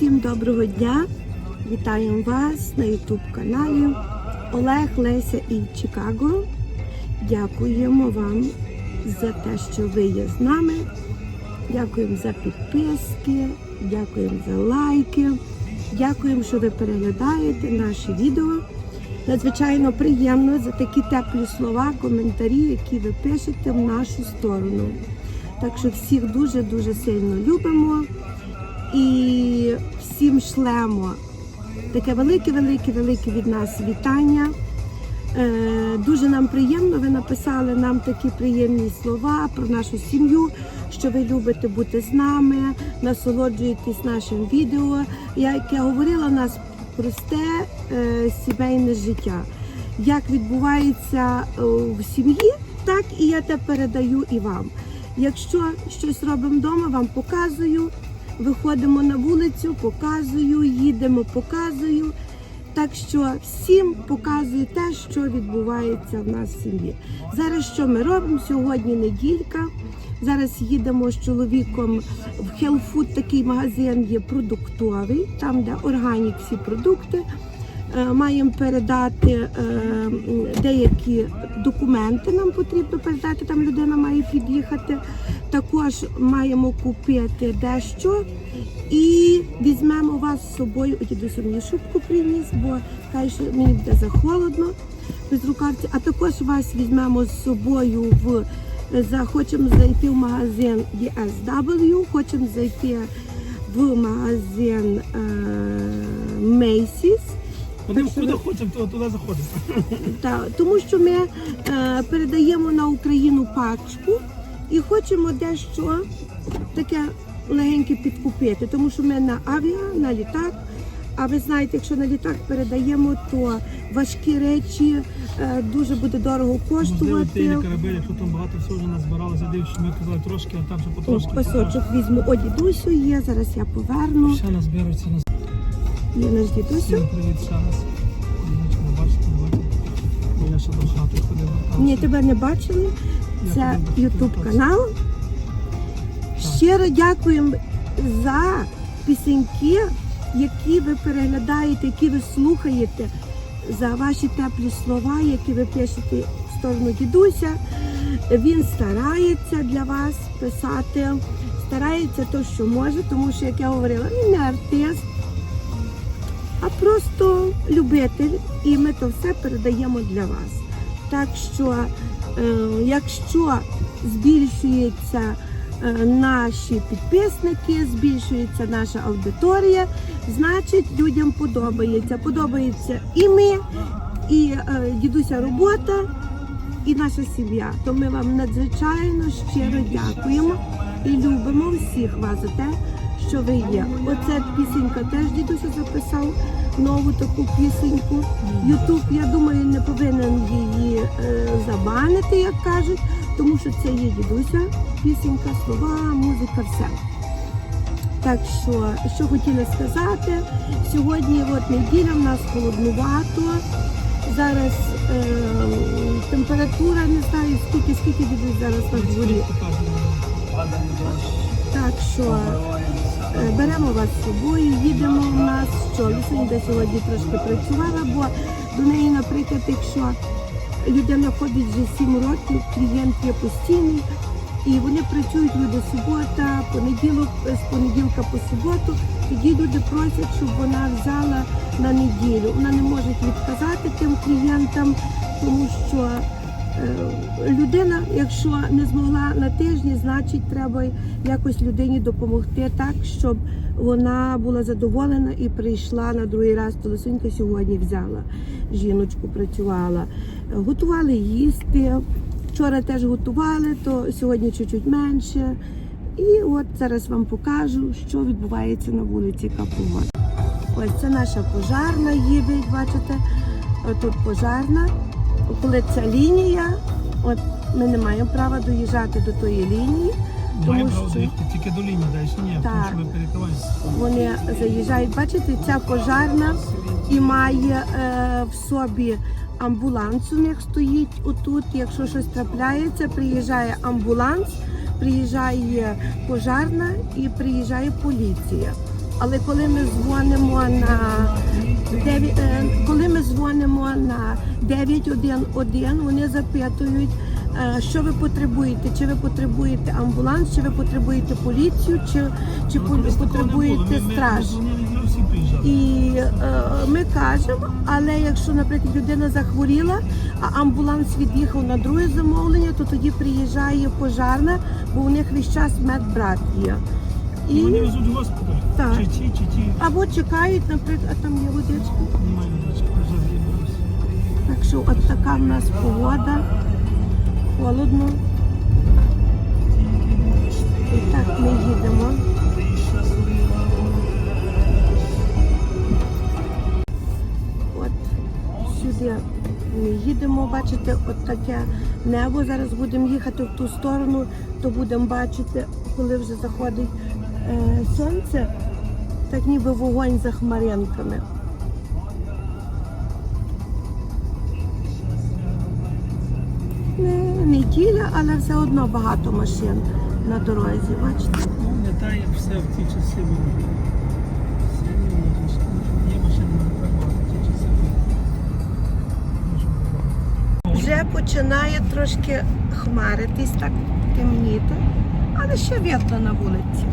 Всім доброго дня! Вітаємо вас на YouTube каналі Олег, Леся і Чикаго. Дякуємо вам за те, що ви є з нами. Дякуємо за підписки, дякуємо за лайки. Дякуємо, що ви переглядаєте наші відео. Надзвичайно приємно за такі теплі слова, коментарі, які ви пишете в нашу сторону. Так що всіх дуже-дуже сильно любимо і всім шлемо таке велике-велике-велике від нас вітання. Е, дуже нам приємно, ви написали нам такі приємні слова про нашу сім'ю, що ви любите бути з нами, насолоджуєтесь нашим відео. Як я говорила, у нас просте е, сімейне життя. Як відбувається е, в сім'ї, так і я те передаю і вам. Якщо щось робимо вдома, вам показую. Виходимо на вулицю, показую, їдемо, показую. Так що всім показую те, що відбувається в нас в сім'ї. Зараз що ми робимо? Сьогодні неділька. Зараз їдемо з чоловіком в Хелфуд, такий магазин є продуктовий, там де органік всі продукти. Е, Маємо передати е, деякі документи. Нам потрібно передати. Там людина має під'їхати. Також маємо купити дещо і візьмемо вас з собою. О, дідусь мені шубку приніс, бо каже, що мені буде захолодно без рукавці. А також вас візьмемо з собою в за хочемо зайти в магазин DSW, хочемо зайти в магазин е, Macy's. Куди, Так куди хочемо, то туди заходимо. Та, тому що ми е, передаємо на Україну пачку і хочемо дещо таке легеньке підкупити, тому що ми на авіа, на літак. А ви знаєте, якщо на літак передаємо, то важкі речі е, дуже буде дорого коштувати. тільки корабель, якщо там багато всього вже назбиралося, дивишся, ми казали трошки, а там ще потрошки. пасочок візьму. О, дідусю є, зараз я поверну. Ще назбирується нас. Є наш дідусю. Привіт ще раз. Не бачите, бачите. Я ще до хати ходив. Ні, тебе не бачили. Це Ютуб канал. Щиро дякуємо за пісеньки, які ви переглядаєте, які ви слухаєте, за ваші теплі слова, які ви пишете в сторону дідуся. Він старається для вас писати, старається то, що може, тому що, як я говорила, він не артист, просто любитель, і ми то все передаємо для вас. Так що, е, якщо збільшується е, наші підписники, збільшується наша аудиторія, значить людям подобається. Подобається і ми, і е, дідуся робота, і наша сім'я. То ми вам надзвичайно щиро дякуємо і любимо всіх вас за те, що ви є. Оця пісенька теж дідуся записав нову таку пісеньку. Ютуб, я думаю, не повинен її е, забанити, як кажуть, тому що це є дідуся, пісенька, слова, музика, все. Так що, що хотіла сказати, сьогодні от неділя в нас холоднувато. Зараз е, температура, не знаю скільки, скільки дідусь зараз на дворі. Так що беремо вас з собою, їдемо в нас, що Лісонька сьогодні трошки працювала, бо до неї, наприклад, якщо людина ходить вже 7 років, клієнт є постійний, і вони працюють люди субота, понеділок, е, з понеділка по суботу. Тоді люди просять, щоб вона взяла на неділю. Вона не може відказати тим клієнтам, тому що Е, людина, якщо не змогла на тижні, значить треба якось людині допомогти так, щоб вона була задоволена і прийшла на другий раз. То Лисунька сьогодні взяла жіночку, працювала, Е, готували їсти. Вчора теж готували, то сьогодні чуть-чуть менше. І от зараз вам покажу, що відбувається на вулиці Капугон. Ось це наша пожарна їде, бачите. Тут пожарна. Коли ця лінія, от ми не маємо права доїжджати до тої лінії, тому Маємо право що заїхати тільки до лінії, далі ні, тому Так. що ми перекриваємося. вони заїжджають. Бачите, ця пожарна і має е, в собі амбуланс. У них стоїть отут. Якщо щось трапляється, приїжджає амбуланс, приїжджає пожарна і приїжджає поліція. Але коли ми дзвонимо на 9, е, коли ми дзвонимо на 911, вони запитують, е, що ви потребуєте, чи ви потребуєте амбуланс, чи ви потребуєте поліцію, чи, чи Ну, не було. потребуєте страж. і. І е, ми кажемо, але якщо, наприклад, людина захворіла, а амбуланс від'їхав на друге замовлення, то тоді приїжджає пожарна, бо у них весь час медбрат є. І вони везуть в госпіталь. Так. Чи ті, чи ті. або чекають, наприклад, а там є водичка. Немає водички, вже. Так що от така в нас погода, холодно. І так ми їдемо. От сюди ми їдемо, бачите, от таке небо. Зараз будемо їхати в ту сторону, то будемо бачити, коли вже заходить сонце, так ніби вогонь за хмаринками. Не неділя, але все одно багато машин на дорозі. Бачите? Як все в ті часи було. Все було. Є машини, не в ті часи було. Вже починає трошки хмаритись, так темніти, але ще вітро на вулиці.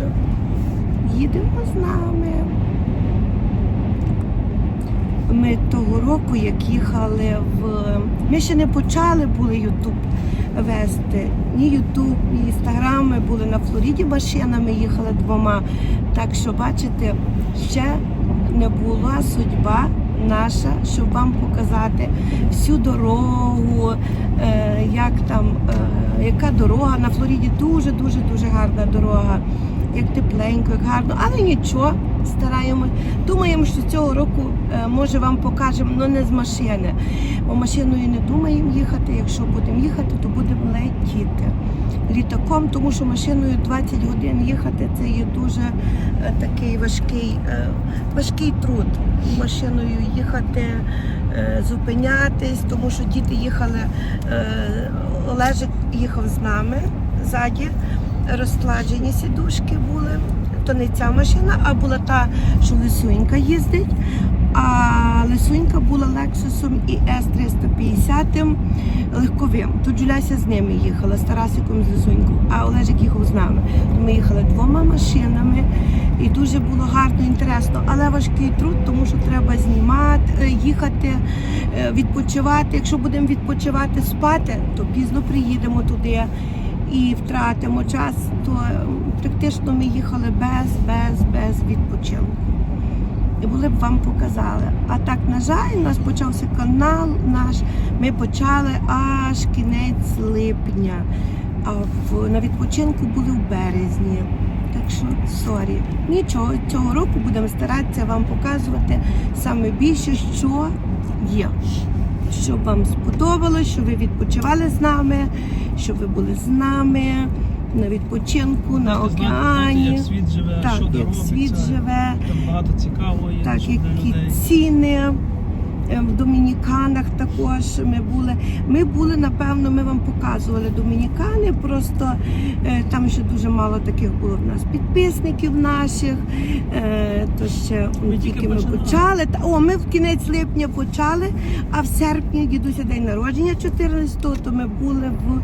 Що їдемо з нами. Ми того року, як їхали в. Ми ще не почали були Ютуб вести. Ні Ютуб, ні Інстаграм. Ми були на Флориді машинами, їхали двома. Так що, бачите, ще не була судьба наша, щоб вам показати всю дорогу, е, як там, е, яка дорога. На Флориді дуже дуже дуже гарна дорога, як тепленько, як гарно, але нічого. Стараємось. Думаємо, що цього року е, може вам покажемо, але не з машини. Бо машиною не думаємо їхати. Якщо будемо їхати, то будемо летіти літаком, тому що машиною 20 годин їхати це є дуже е, такий важкий, е, важкий труд. Машиною їхати, зупинятись, тому що діти їхали, Олежик їхав з нами ззаді, розкладені сідушки були. То не ця машина, а була та, що Лисунька їздить. А Лисунька була Lexusом і S350 легковим. Тут Джуляся з ними їхала, з Тарасиком з Лисунькою, а Олежик їхав з нами. Ми їхали двома машинами і дуже було гарно, інтересно, але важкий труд, тому що треба знімати, е, їхати, е, відпочивати. Якщо будемо відпочивати спати, то пізно приїдемо туди і втратимо час, то е, практично ми їхали без, без, без відпочинку. І були б вам показали. А так, на жаль, у нас почався канал наш. Ми почали аж кінець липня. А в, на відпочинку були в березні. Так що, сорі. Нічого, цього року будемо старатися вам показувати саме більше, що є. Щоб вам сподобалось, щоб ви відпочивали з нами, щоб ви були з нами на відпочинку, на океані. як світ живе, Так, що як робиться. світ живе, Там багато цікавого є. так, які людей. ціни. Е, В Домініканах також ми були. Ми були, напевно, ми вам показували Домінікани, просто е, там ще дуже мало таких було в нас підписників наших. Е, то ще Ми тільки ми починали. почали. Та, о, ми в кінець липня почали, а в серпні дідуся день народження 14-го, то ми були в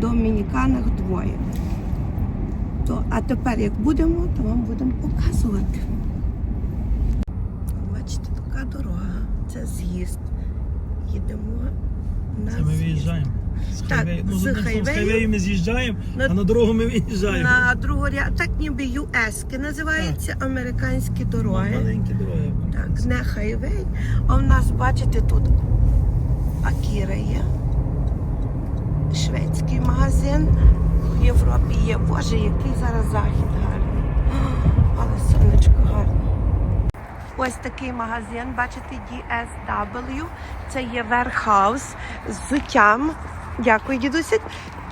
Домініканах двоє. То, а тепер, як будемо, то вам будемо показувати. Бачите, така дорога. Це з'їзд. Їдемо на Це ми виїжджаємо. З Так, хайвею. Ну, з хайвею. ми з'їжджаємо, На- а на дорогу ми виїжджаємо. На другу так ніби US називаються американські дороги. Маленькі дороги. Так, не хайвей. А в нас, бачите, тут Акіра є. Шведський магазин. В Європі є. Боже, який зараз захід гарний. Але сонечко гарне. Ось такий магазин, бачите, DSW. Це є верхаус з взуттям. Дякую, дідуся.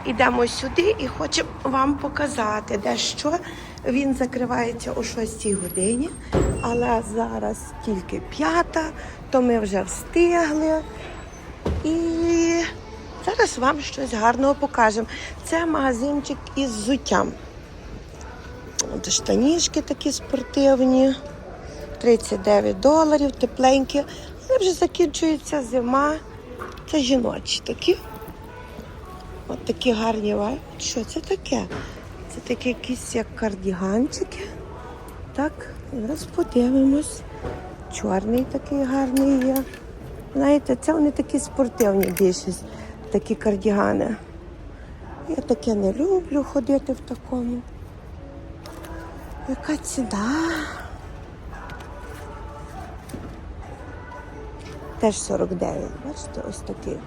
Ідемо сюди і хочемо вам показати, де що. Він закривається о 6 годині, але зараз тільки п'ята, то ми вже встигли. І зараз вам щось гарного покажемо. Це магазинчик із взуттям. От такі спортивні. 39 доларів, тепленькі. Але вже закінчується зима. Це жіночі такі. От такі гарні вай. Що це таке? Це такі якісь як кардіганчики. Так, зараз подивимось. Чорний такий гарний є. Знаєте, це вони такі спортивні більшість, такі кардігани. Я таке не люблю ходити в такому. Яка ціна? Теж 49. Бачите, ось такий.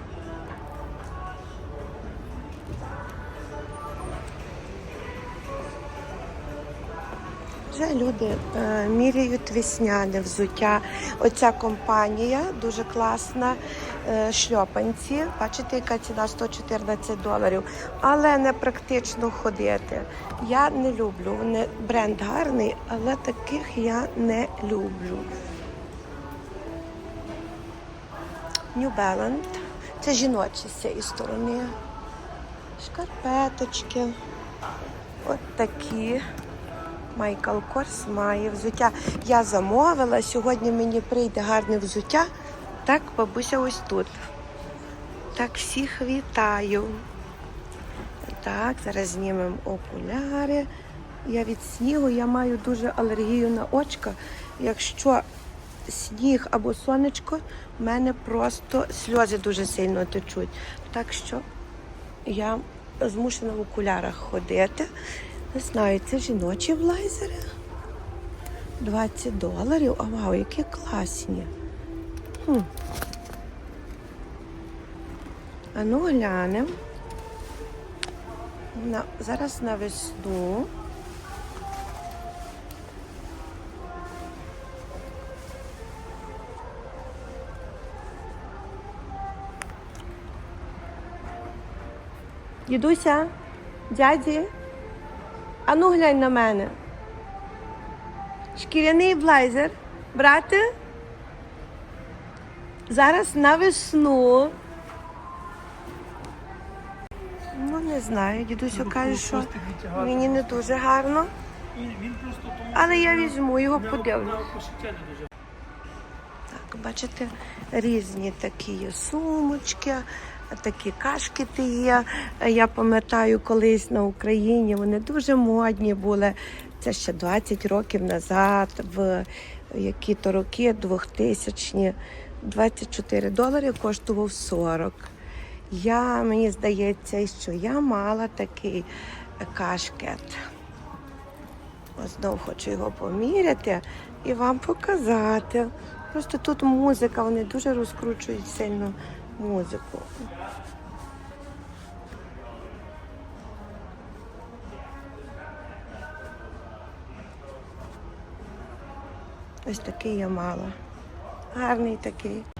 Вже люди е, міряють весняне взуття. Оця компанія дуже класна. Е, шльопанці. Бачите, яка ціна 114 доларів. Але не практично ходити. Я не люблю. Вони бренд гарний, але таких я не люблю. New Balance. Це жіночі з цієї сторони. Шкарпеточки. От такі. Майкл Корс має взуття. Я замовила. Сьогодні мені прийде гарне взуття. Так, бабуся ось тут. Так, всіх вітаю. Так, зараз знімемо окуляри. Я від снігу я маю дуже алергію на очка. Якщо сніг або сонечко, в мене просто сльози дуже сильно течуть. Так що я змушена в окулярах ходити. Не знаю, це жіночі блайзери. 20 доларів. А вау, які класні. А ну глянемо. На, зараз на весну. Дідуся, дяді, а ну глянь на мене. Шкіряний блайзер. Брати? Зараз на весну. Ну, не знаю, дідусю каже, що мені не дуже гарно. Але я візьму його, подивлюсь. Так, бачите, різні такі сумочки, такі кашкети є. Я пам'ятаю, колись на Україні вони дуже модні були. Це ще 20 років назад, в які-то роки 2000 24 долари коштував 40. Я, мені здається, що я мала такий кашкет. Ось знову хочу його поміряти і вам показати. Просто тут музика, вони дуже розкручують сильно музику. Ось такий я мала. Гарний такий.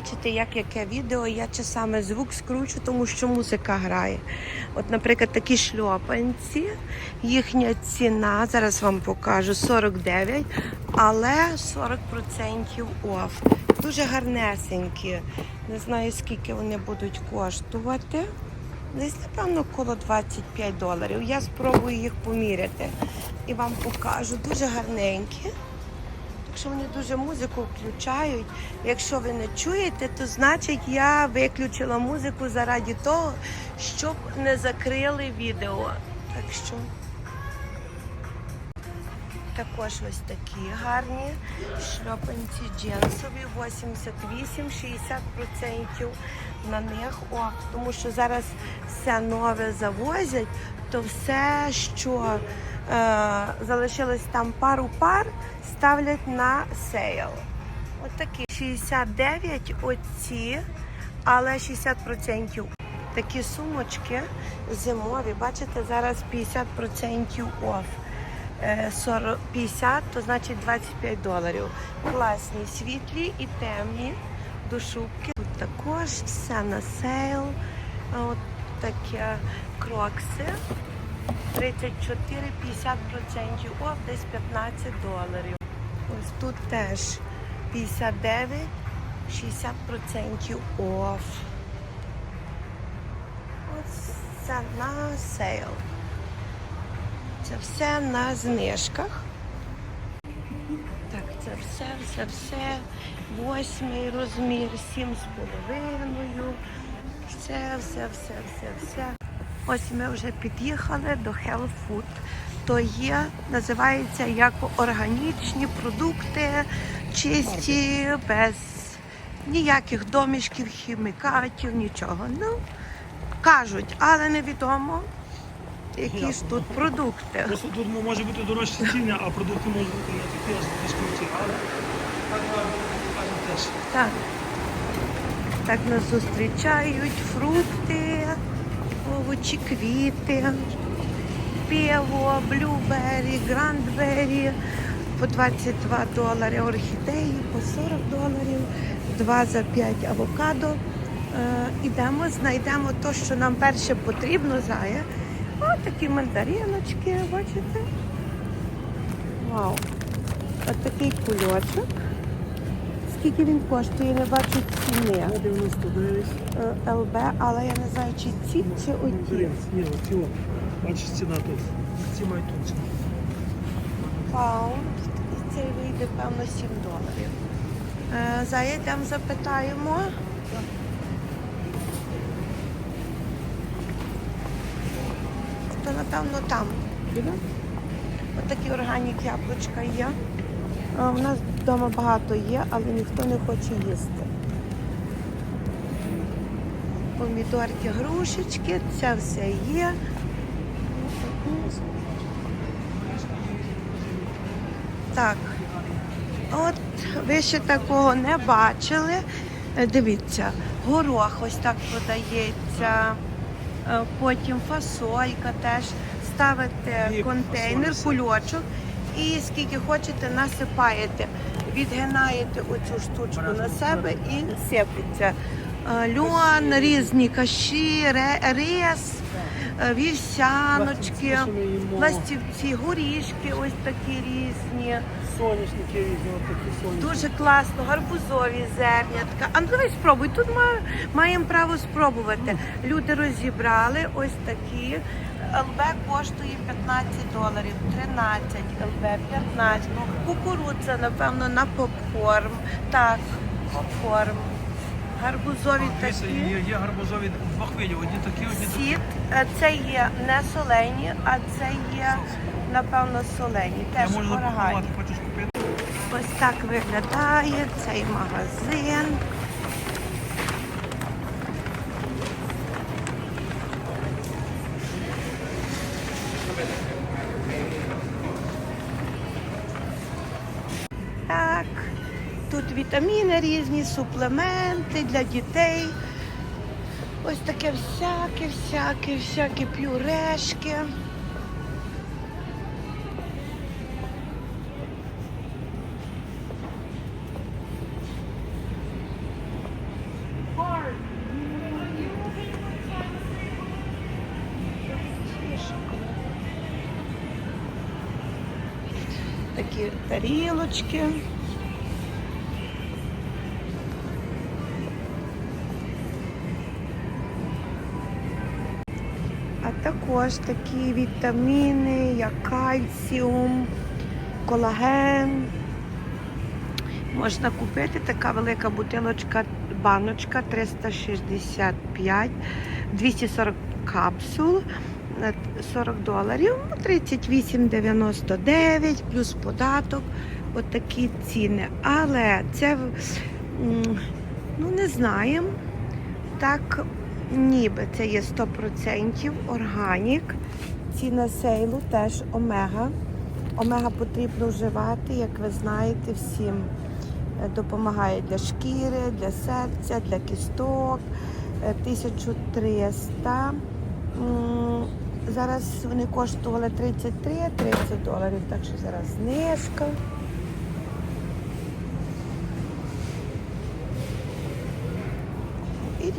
Бачите, як яке відео, я часами звук скручу, тому що музика грає. От, наприклад, такі шльопанці, їхня ціна, зараз вам покажу, 49, але 40% оф. Дуже гарнесенькі. Не знаю, скільки вони будуть коштувати. Десь, напевно, коло 25 доларів. Я спробую їх поміряти і вам покажу. Дуже гарненькі. Що вони дуже музику включають. Якщо ви не чуєте, то значить я виключила музику заради того, щоб не закрили відео. Так що також ось такі гарні шльопанці джинсові, 88-60% на них оф, тому що зараз все нове завозять, то все, що залишилось там пару пар, ставлять на сейл. От такі 69 оці, але 60% такі сумочки зимові. Бачите, зараз 50% оф. Е, 40, 50, то значить 25 доларів. Класні, світлі і темні до шубки. Тут також все на сейл. От такі крокси. 34-50% оф, десь 15 доларів. Ось тут теж 59, 60% оф. Ось це на сейл. Це все на знижках. Так, це все, все, все. Восьмий розмір, сім з половиною. Все, все, все, все, все. Ось ми вже під'їхали до Health Food. То є, називається як органічні продукти, чисті, без ніяких домішків, хімікатів, нічого. Ну, кажуть, але невідомо, які ж тут продукти. Просто тут може бути дорожчі ціни, а продукти можуть бути не такі аж. Але так кажуть теж. Так. Так нас зустрічають фрукти, овочі, квіти, пиво, блюбері, грандбері по 22 долари орхідеї, по 40 доларів, 2 за 5 авокадо. Е, ідемо, знайдемо те, що нам перше потрібно зая. Ось такі мандариночки, бачите? Вау! Ось такий кульочок. Скільки він коштує, не бачу ціни. 99. Е, ЛБ, але я не знаю, чи ці, чи оті. Блін, ні, оці о. Бачиш, ціна тут. Ці мають тут ціну. Паунд. І цей вийде, певно, 7 доларів. Е, Заїдемо, запитаємо. То, напевно, там. Ось такі органік яблучка є. Е, У нас вдома багато є, але ніхто не хоче їсти. Помідорки, грушечки, це все є. Так. От ви ще такого не бачили. Дивіться, горох ось так продається. Е, Потім фасолька теж. Ставите контейнер, кульочок і скільки хочете насипаєте. Відгинаєте оцю штучку на себе і сипеться. Е, Льон, різні каші, рис, е, вівсяночки, Пластівці, ми горішки ось такі різні. Соняшники різні, от такі соняшники. Дуже класно, гарбузові зернятка. А ну давай спробуй. Тут ма- маємо право спробувати. Люди розібрали ось такі. ЛБ коштує 15 доларів, 13 ЛБ, 15. Кукурудза, напевно, на попкорн. Так, попкорн. Гарбузові такі. Є, є гарбузові двох видів, одні такі, одні такі. Сіт. Е, Це є не солені, а це є, напевно, солені. Теж можу органі. хочеш купити. Ось так виглядає цей магазин. Вітаміни різні, суплементи для дітей. Ось таке всяке, всяке, пюрешки. Такі тарілочки. Також такі вітаміни, як кальціум, колаген. можна купити. Така велика бутилочка, баночка 365, 240 капсул. на 40 доларів, ну, 38,99 плюс податок. Отакі ціни. Але це ну не знаємо. Так, ніби це є 100% органік. Ціна сейлу теж омега. Омега потрібно вживати, як ви знаєте, всім Е, допомагає для шкіри, для серця, для кісток. Е, 1300. Зараз вони коштували 33-30 доларів, так що зараз знижка.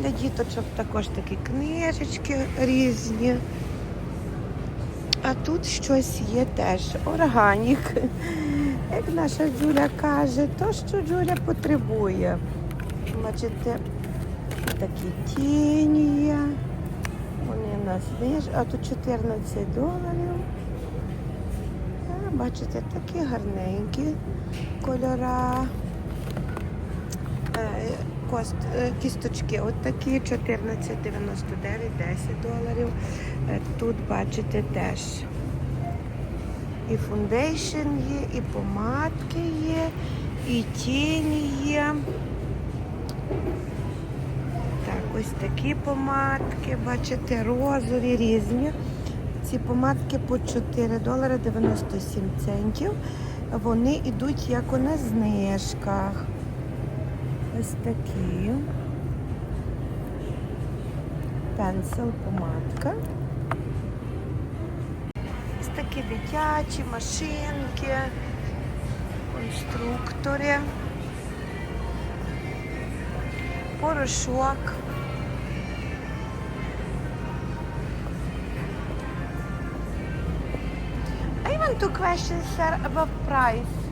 Для діточок також такі книжечки різні. А тут щось є теж органік. Як наша Джуля каже, то, що Джуля потребує. Бачите, такі тіні є. Вони на зниж, а тут 14 доларів. А, бачите, такі гарненькі кольора. Кост, е, кісточки от такі 14,99, 10 доларів. Е, Тут бачите теж і фундейшн є, і помадки є, і тіні є. Так, ось такі помадки, бачите, розові різні. Ці помадки по 4 долари 97 центів. Вони йдуть як у на знижках. Ось такі. Пенсил помадка. Ось такі дитячі машинки, конструктори, порошок. I want to question, sir, about price.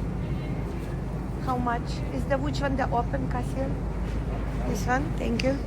How much is the which one the open cashier? This one, thank you.